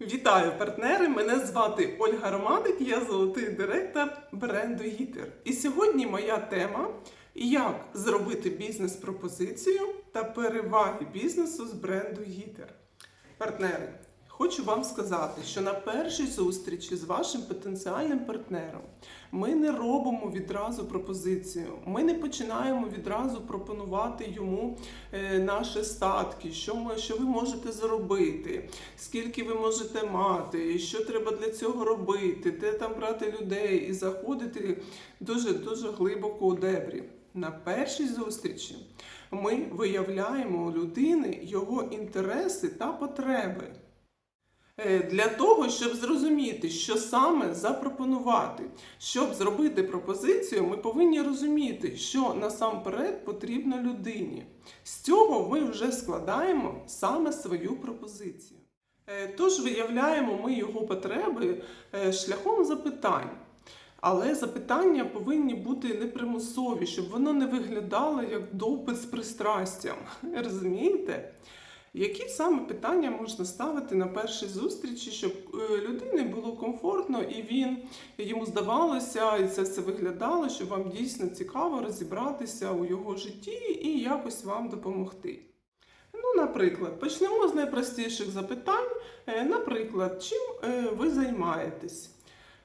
Вітаю партнери! Мене звати Ольга Романик, я золотий директор бренду Гітер. І сьогодні моя тема як зробити бізнес-пропозицію та переваги бізнесу з бренду Гітер. Партнери, хочу вам сказати, що на першій зустрічі з вашим потенціальним партнером ми не робимо відразу пропозицію. Ми не починаємо відразу пропонувати йому е, наші статки, що, ми, що ви можете заробити, скільки ви можете мати, що треба для цього робити, де там брати людей і заходити дуже дуже глибоко у дебрі. На першій зустрічі ми виявляємо у людини його інтереси та потреби. Е, Для того, щоб зрозуміти, що саме запропонувати, щоб зробити пропозицію, ми повинні розуміти, що насамперед потрібно людині. З цього ми вже складаємо саме свою пропозицію. Е, Тож виявляємо ми його потреби е, шляхом запитань. Але запитання повинні бути непримусові, щоб воно не виглядало як допит з пристрастям. Розумієте? Які саме питання можна ставити на першій зустрічі, щоб е, людині було комфортно і він йому здавалося, і це все виглядало, що вам дійсно цікаво розібратися у його житті і якось вам допомогти? Ну, наприклад, почнемо з найпростіших запитань. Е, Наприклад, чим е, ви займаєтесь?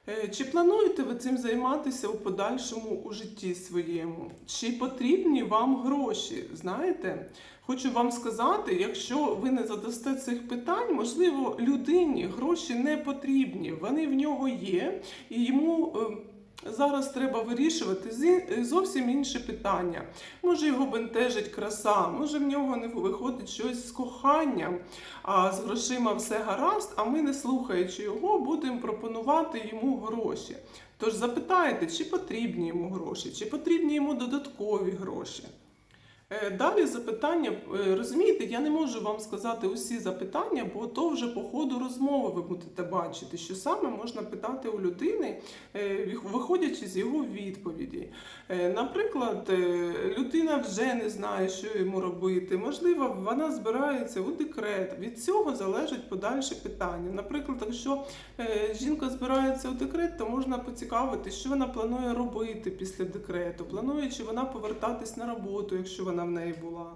Е, Чи плануєте ви цим займатися у подальшому у житті своєму? Чи потрібні вам гроші? Знаєте, хочу вам сказати, якщо ви не задасте цих питань, можливо, людині гроші не потрібні. Вони в нього є, і йому. Зараз треба вирішувати зовсім інше питання. Може його бентежить краса, може в нього не виходить щось з коханням, а з грошима все гаразд, а ми, не слухаючи його, будемо пропонувати йому гроші. Тож запитайте, чи потрібні йому гроші, чи потрібні йому додаткові гроші. Е, Далі запитання, е, розумієте, я не можу вам сказати усі запитання, бо то вже по ходу розмови ви будете бачити, що саме можна питати у людини, е, виходячи з його відповіді. Наприклад, людина вже не знає, що йому робити. Можливо, вона збирається у декрет. Від цього залежить подальше питання. Наприклад, якщо жінка збирається у декрет, то можна поцікавити, що вона планує робити після декрету. Планує чи вона повертатись на роботу, якщо вона в неї була.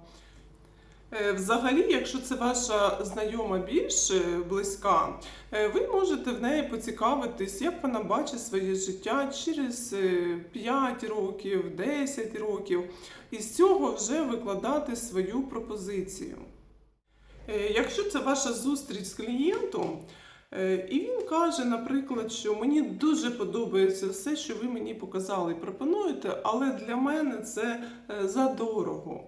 Е, Взагалі, якщо це ваша знайома більш е, близька, е, ви можете в неї поцікавитись, як вона бачить своє життя через е, 5 років, 10 років, і з цього вже викладати свою пропозицію. Якщо це ваша зустріч з клієнтом, і він каже, наприклад, що мені дуже подобається все, що ви мені показали і пропонуєте, але для мене це е, задорого.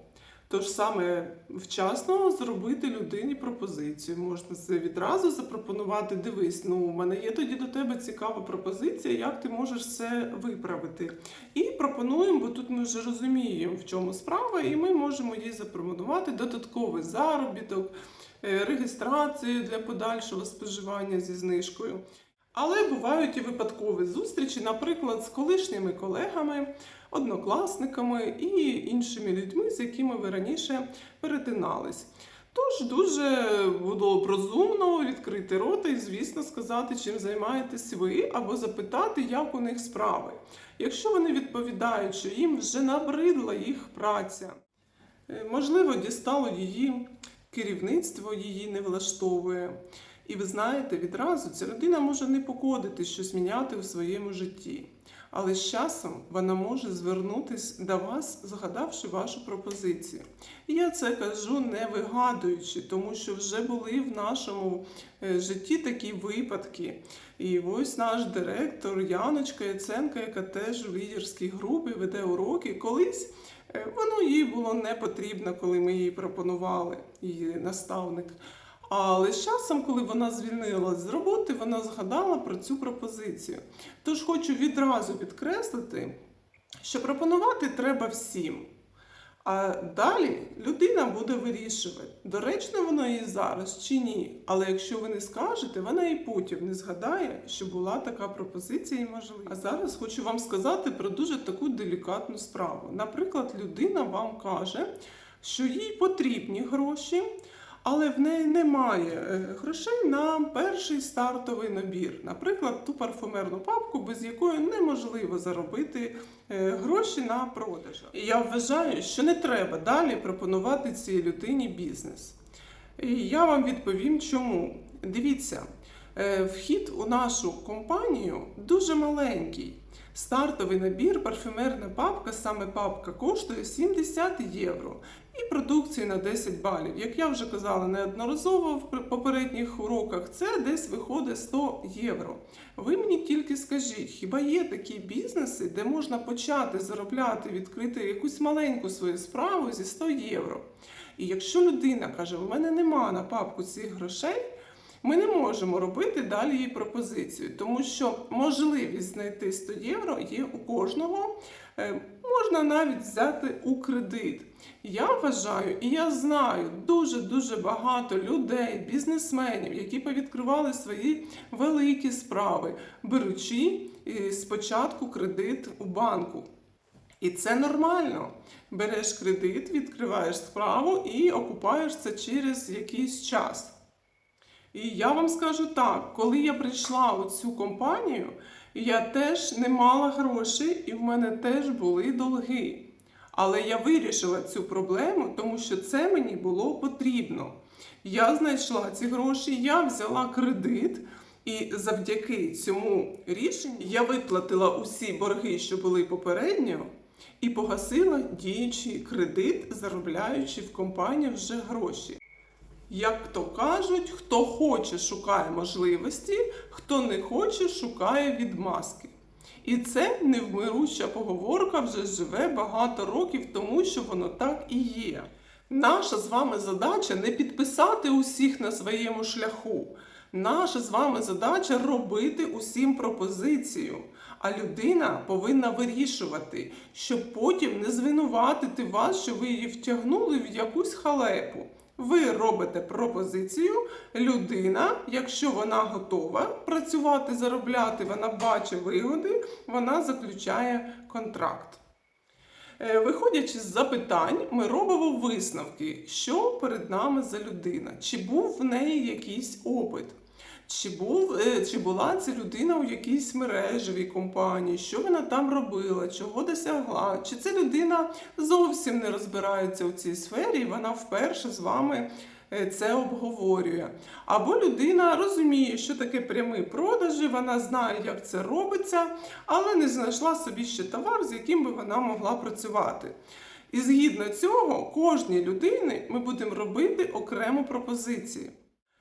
Тож саме вчасно зробити людині пропозицію. Можна це відразу запропонувати. Дивись, ну у мене є тоді до тебе цікава пропозиція, як ти можеш це виправити. І пропонуємо, бо тут ми вже розуміємо, в чому справа, і ми можемо їй запропонувати додатковий заробіток, е, реєстрацію для подальшого споживання зі знижкою. Але бувають і випадкові зустрічі, наприклад, з колишніми колегами, однокласниками і іншими людьми, з якими ви раніше перетинались. Тож дуже було б розумно відкрити рота і, звісно, сказати, чим займаєтесь ви, або запитати, як у них справи. Якщо вони відповідають, що їм вже набридла їх праця, е, можливо, дістало її керівництво, її не влаштовує. І ви знаєте, відразу ця людина може не покодити щось міняти у своєму житті. Але з часом вона може звернутися до вас, згадавши вашу пропозицію. Я це кажу не вигадуючи, тому що вже були в нашому е, житті такі випадки. І ось наш директор Яночка Яценка, яка теж в лідерській групі веде уроки, колись е, воно їй було не потрібно, коли ми їй пропонували, її наставник. Але з часом, коли вона звільнилась з роботи, вона згадала про цю пропозицію. Тож хочу відразу підкреслити, що пропонувати треба всім. А далі людина буде вирішувати, доречно воно їй зараз чи ні. Але якщо ви не скажете, вона і потім не згадає, що була така пропозиція і можливість. А зараз хочу вам сказати про дуже таку делікатну справу. Наприклад, людина вам каже, що їй потрібні гроші, але в неї немає е, грошей на перший стартовий набір, наприклад, ту парфумерну папку, без якої неможливо заробити е, гроші на продажах. Я вважаю, що не треба далі пропонувати цій людині бізнес. І я вам відповім, чому. Дивіться, е, вхід у нашу компанію дуже маленький. Стартовий набір, парфюмерна папка, саме папка коштує 70 євро і продукції на 10 балів. Як я вже казала неодноразово в попередніх уроках, це десь виходить 100 євро. Ви мені тільки скажіть, хіба є такі бізнеси, де можна почати заробляти, відкрити якусь маленьку свою справу зі 100 євро? І якщо людина каже, у мене нема на папку цих грошей, ми не можемо робити далі їй пропозицію, тому що можливість знайти 100 євро є у кожного. Можна навіть взяти у кредит. Я вважаю і я знаю дуже дуже багато людей, бізнесменів, які повідкривали свої великі справи, беручи е, спочатку кредит у банку. І це нормально. Береш кредит, відкриваєш справу і окупаєш це через якийсь час. І я вам скажу так: коли я прийшла у цю компанію, я теж не мала грошей, і в мене теж були долги. Але я вирішила цю проблему, тому що це мені було потрібно. Я знайшла ці гроші, я взяла кредит, і завдяки цьому рішенню я виплатила усі борги, що були попередньо, і погасила діючий кредит, заробляючи в компанії вже гроші. Як то кажуть, хто хоче, шукає можливості, хто не хоче, шукає відмазки. І це невмируща поговорка вже живе багато років, тому що воно так і є. Наша з вами задача не підписати усіх на своєму шляху. Наша з вами задача робити усім пропозицію. А людина повинна вирішувати, щоб потім не звинуватити вас, що ви її втягнули в якусь халепу. Ви робите пропозицію, людина, якщо вона готова працювати, заробляти, вона бачить вигоди, вона заключає контракт. Е, Виходячи з запитань, ми робимо висновки, що перед нами за людина, чи був в неї якийсь опит. Чи, був, е, чи була ця людина у якійсь мережевій компанії, що вона там робила, чого досягла? Чи ця людина зовсім не розбирається у цій сфері, і вона вперше з вами е, це обговорює? Або людина розуміє, що таке прямі продажі, вона знає, як це робиться, але не знайшла собі ще товар, з яким би вона могла працювати. І згідно цього, кожній людині ми будемо робити окрему пропозицію.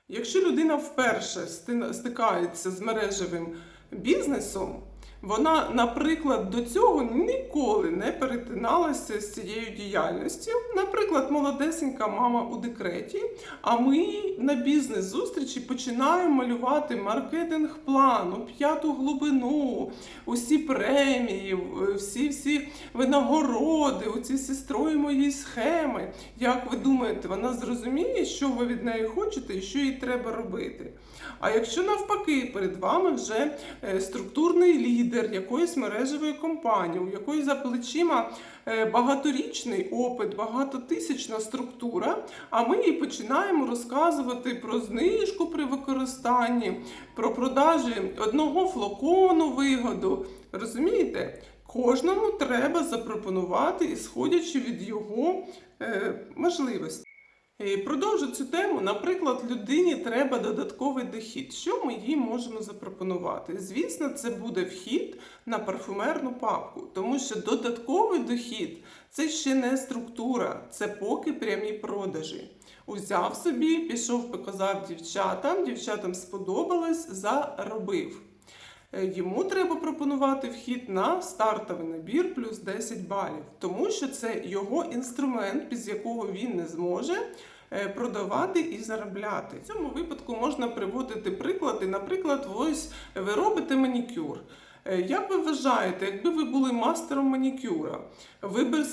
Якщо людина вперше сти- стикається з мережевим бізнесом, вона, наприклад, до цього ніколи не перетиналася з цією діяльністю. Наприклад, молодесенька мама у декреті, а ми на бізнес-зустрічі починаємо малювати маркетинг-план, п'яту глибину, усі премії, всі всі винагороди, оці всі строїмо їй схеми. Як ви думаєте, вона зрозуміє, що ви від неї хочете і що їй треба робити? А якщо навпаки перед вами вже е, структурний лідер якоїсь мережевої компанії, у якої за плечима е, багаторічний опит, багатотисячна структура, а ми їй починаємо розказувати про знижку при використанні, про продажі одного флакону вигоду. Розумієте? Кожному треба запропонувати, ісходячи від його е, можливостей. Продовжу цю тему. Наприклад, людині треба додатковий дохід. Що ми їй можемо запропонувати? Звісно, це буде вхід на парфумерну папку, тому що додатковий дохід це ще не структура, це поки прямі продажі. Узяв собі, пішов, показав дівчатам, дівчатам сподобалось, заробив. Е, Йому треба пропонувати вхід на стартовий набір плюс 10 балів, тому що це його інструмент, без якого він не зможе е, продавати і заробляти. В цьому випадку можна приводити приклади. Наприклад, ось ви робите манікюр. Е, Як ви вважаєте, якби ви були мастером манікюра, ви б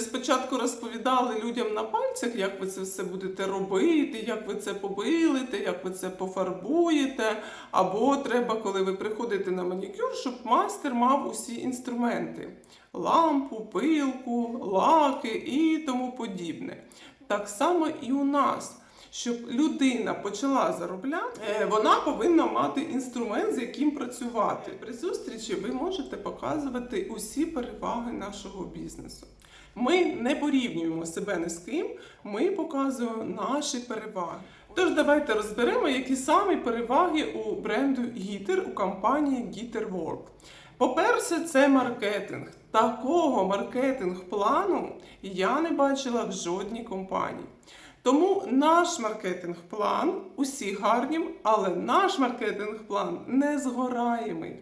спочатку розповідали людям на пальцях, як ви це все будете робити, як ви це побилите, як ви це пофарбуєте, або треба, коли ви приходите на манікюр, щоб майстер мав усі інструменти: лампу, пилку, лаки і тому подібне. Так само і у нас. Щоб людина почала заробляти, е, вона повинна мати інструмент, з яким працювати. При зустрічі ви можете показувати усі переваги нашого бізнесу. Ми не порівнюємо себе ні з ким, ми показуємо наші переваги. Тож давайте розберемо, які самі переваги у бренду Гітер у компанії Gitter Work. По-перше, це маркетинг. Такого маркетинг-плану я не бачила в жодній компанії. Тому наш маркетинг-план усі гарні, але наш маркетинг-план не згораємий.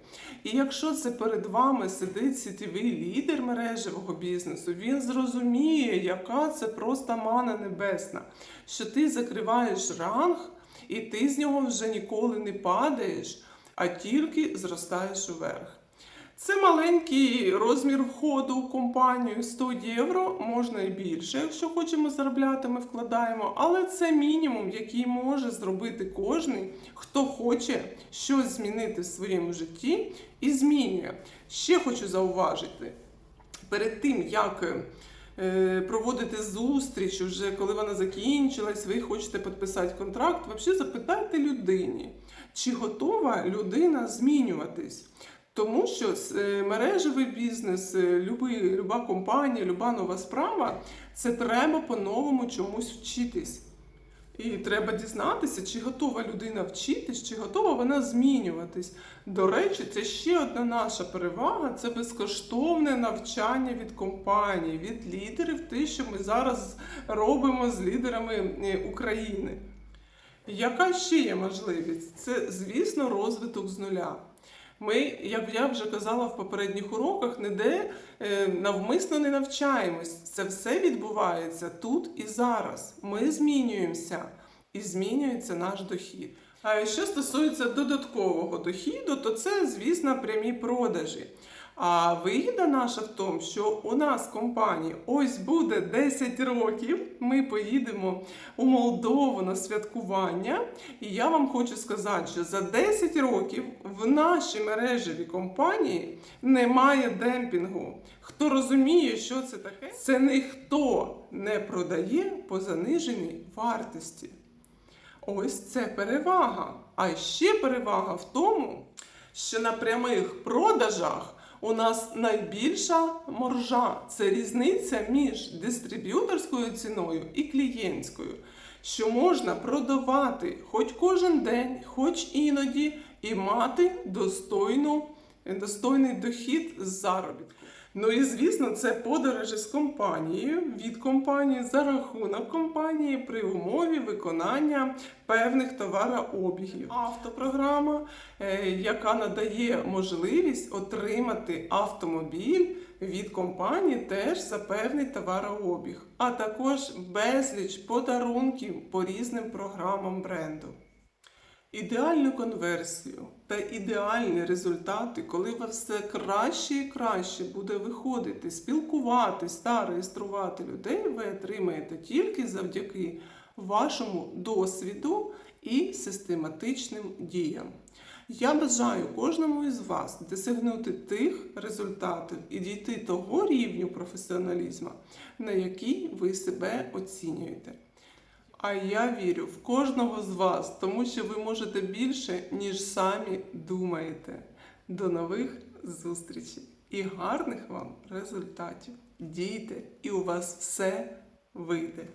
І якщо це перед вами сидить сітєвий лідер мережевого бізнесу, він зрозуміє, яка це просто мана небесна, що ти закриваєш ранг, і ти з нього вже ніколи не падаєш, а тільки зростаєш уверх. Це маленький розмір входу у компанію 100 євро, можна і більше, якщо хочемо заробляти, ми вкладаємо. Але це мінімум, який може зробити кожен, хто хоче щось змінити в своєму житті і змінює. Ще хочу зауважити, перед тим як е, проводити зустріч, вже коли вона закінчилась, ви хочете підписати контракт, взагалі запитайте людині, чи готова людина змінюватись. Тому що е, мережевий бізнес, е, люба компанія, люба нова справа це треба по-новому чомусь вчитись. І треба дізнатися, чи готова людина вчитись, чи готова вона змінюватись. До речі, це ще одна наша перевага це безкоштовне навчання від компанії, від лідерів, те, що ми зараз робимо з лідерами е, України. Яка ще є можливість? Це, звісно, розвиток з нуля. Ми, як я вже казала в попередніх уроках, ніде е, навмисно не навчаємось. Це все відбувається тут і зараз. Ми змінюємося і змінюється наш дохід. А що стосується додаткового дохіду, то це, звісно, прямі продажі. А вигіда наша в тому, що у нас компанії ось буде 10 років. Ми поїдемо у Молдову на святкування. І я вам хочу сказати, що за 10 років в нашій мережевій компанії немає демпінгу. Хто розуміє, що це таке, це ніхто не продає по заниженій вартості. Ось це перевага. А ще перевага в тому, що на прямих продажах у нас найбільша моржа це різниця між дистриб'юторською ціною і клієнтською, що можна продавати хоч кожен день, хоч іноді, і мати достойну, достойний дохід з заробітку. Ну і звісно, це подорожі з компанією від компанії за рахунок компанії при умові виконання певних товарообігів. Автопрограма, е, яка надає можливість отримати автомобіль від компанії теж за певний товарообіг, а також безліч подарунків по різним програмам бренду. Ідеальну конверсію та ідеальні результати, коли вас все краще і краще буде виходити, спілкуватись та реєструвати людей, ви отримаєте тільки завдяки вашому досвіду і систематичним діям. Я бажаю кожному із вас досягнути тих результатів і дійти того рівню професіоналізму, на який ви себе оцінюєте. А я вірю в кожного з вас, тому що ви можете більше, ніж самі думаєте. До нових зустрічей і гарних вам результатів. Дійте, і у вас все вийде.